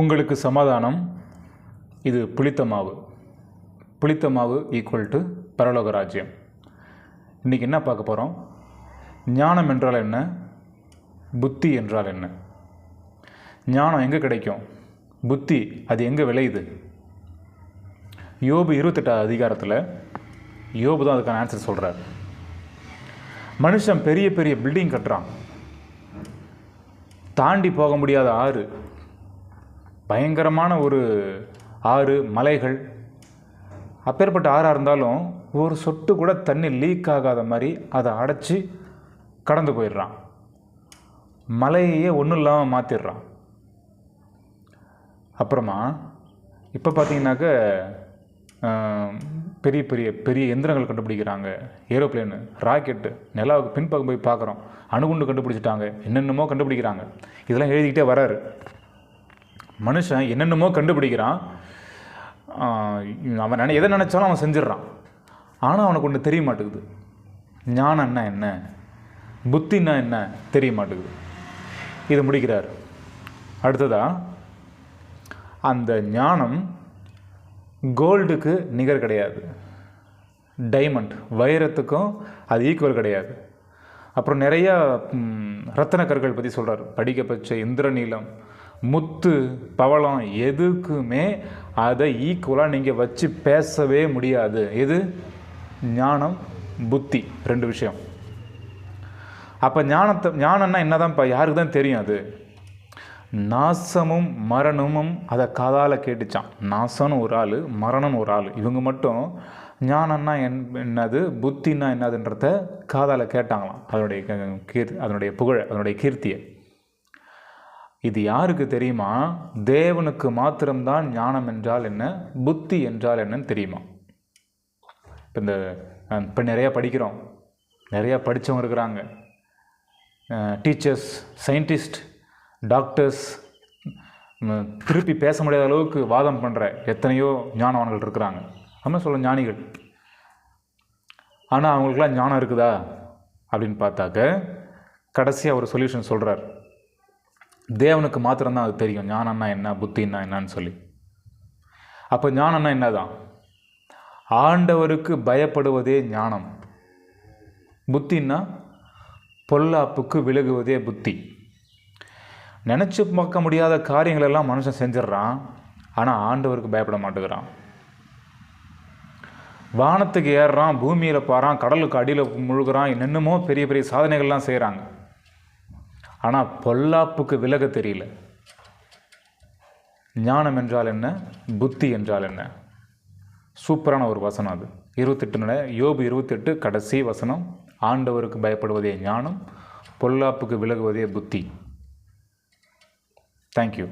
உங்களுக்கு சமாதானம். இது புளித்த மாவு. புளித்த மாவு ஈக்குவல் டு பரலோக ராஜ்யம். இன்றைக்கி என்ன பார்க்க போகிறோம் ஞானம் என்றால் என்ன? புத்தி என்றால் என்ன? ஞானம் எங்கே கிடைக்கும்? புத்தி அது எங்கே விளையுது? யோபு இருபத்தெட்டாவது அதிகாரத்தில் யோபு தான் அதுக்கான ஆன்சர் சொல்கிறார் மனுஷன் பெரிய பெரிய பில்டிங் கட்டுறான். தாண்டி போக முடியாத ஆறு. பயங்கரமான ஒரு ஆறு மலைகள். அப்பேற்பட்ட ஆறாக இருந்தாலும் ஒரு சொட்டு கூட தண்ணி லீக் ஆகாத மாதிரி அதை அடைச்சி கடந்து போயிடுறான். மலையையே ஒன்றும் இல்லாமல் மாற்றிடுறான் அப்புறமா இப்போ பார்த்தீங்கன்னாக்க பெரிய பெரிய பெரிய எந்திரங்கள் கண்டுபிடிக்கிறாங்க. ஏரோப்ளேனு ராக்கெட்டு நிலாவுக்கு பின்பக்கம் போய் பார்க்குறோம் அணுகுண்டு கண்டுபிடிச்சிட்டாங்க. என்னென்னமோ கண்டுபிடிக்கிறாங்க. இதெல்லாம் எழுதிக்கிட்டே வராரு. மனுஷன் என்னென்னமோ கண்டுபிடிக்கிறான். அவன் நினை எதை நினச்சாலும் அவன் செஞ்சிடறான். ஆனால் அவனுக்கு ஒன்று தெரிய மாட்டேங்குது. ஞானம்னா என்ன? புத்தின்னா என்ன? தெரிய மாட்டேங்குது. இதை முடிக்கிறார். அடுத்ததா அந்த ஞானம் கோல்டுக்கு நிகர் கிடையாது. டைமண்ட் வைரத்துக்கும் அது ஈக்குவல் கிடையாது. அப்புறம் நிறையா ம், கற்கள் பற்றி சொல்கிறார் படிக்கப்பச்ச இந்திரநீலம் முத்து பவளம் எதுக்குமே அதை ஈக்குவலாக நீங்கள் வச்சு பேசவே முடியாது. எது? ஞானம் புத்தி ரெண்டு விஷயம். அப்போ ஞானத்தை ஞானம்னா என்னதான்ப்பா? யாருக்கு தான் தெரியும் அது? நாசமும் மரணமும் அதை காதால் கேட்டுச்சான் நாசம்னு ஒரு ஆள் மரணம்னு ஒரு ஆள். இவங்க மட்டும் ஞானம்னா என் என்னது? புத்தின்னா என்னதுன்றத காதால் கேட்டாங்களாம். அதனுடைய க- கீர் அதனுடைய புகழ் அதனுடைய கீர்த்தியை. இது யாருக்கு தெரியுமா? தேவனுக்கு மாத்திரம்தான் ஞானம் என்றால் என்ன? புத்தி என்றால் என்னன்னு தெரியுமா? இப்போ இந்த இப்போ நிறையா படிக்கிறோம். நிறையா படித்தவங்க இருக்கிறாங்க. டீச்சர்ஸ் சயின்டிஸ்ட் டாக்டர்ஸ் திருப்பி பேச முடியாத அளவுக்கு வாதம் பண்ணுற எத்தனையோ ஞானவான்கள் இருக்கிறாங்க. நம்ம சொல்ல ஞானிகள். ஆனால் அவங்களுக்குலாம் ஞானம் இருக்குதா? அப்படின்னு பார்த்தாக்க கடைசியாக ஒரு சொல்யூஷன் சொல்கிறார் தேவனுக்கு மாத்திரம்தான் அது தெரியும். ஞானம்னா என்ன புத்தின்னா என்னன்னு சொல்லி. அப்போ ஞானம்னா என்னதான்? ஆண்டவருக்கு பயப்படுவதே ஞானம். புத்தின்னா பொல்லாப்புக்கு விலகுவதே புத்தி. நினச்சி பார்க்க முடியாத காரியங்களெல்லாம் மனுஷன் செஞ்சிடுறான் ஆனால் ஆண்டவருக்கு பயப்பட மாட்டேங்கிறான். வானத்துக்கு ஏறுறான் பூமியில் பாறான் கடலுக்கு அடியில் முழுகிறான் என்னென்னமோ பெரிய பெரிய சாதனைகள்லாம் செய்கிறாங்க ஆனால் பொல்லாப்புக்கு விலக தெரியல. ஞானம் என்றால் என்ன? புத்தி என்றால் என்ன? சூப்பரான ஒரு வசனம் அது. இருபத்தெட்டு யோபு இருபத்தெட்டு கடைசி வசனம். ஆண்டவருக்கு பயப்படுவதே ஞானம் பொல்லாப்புக்கு விலகுவதே புத்தி. தேங்க்யூ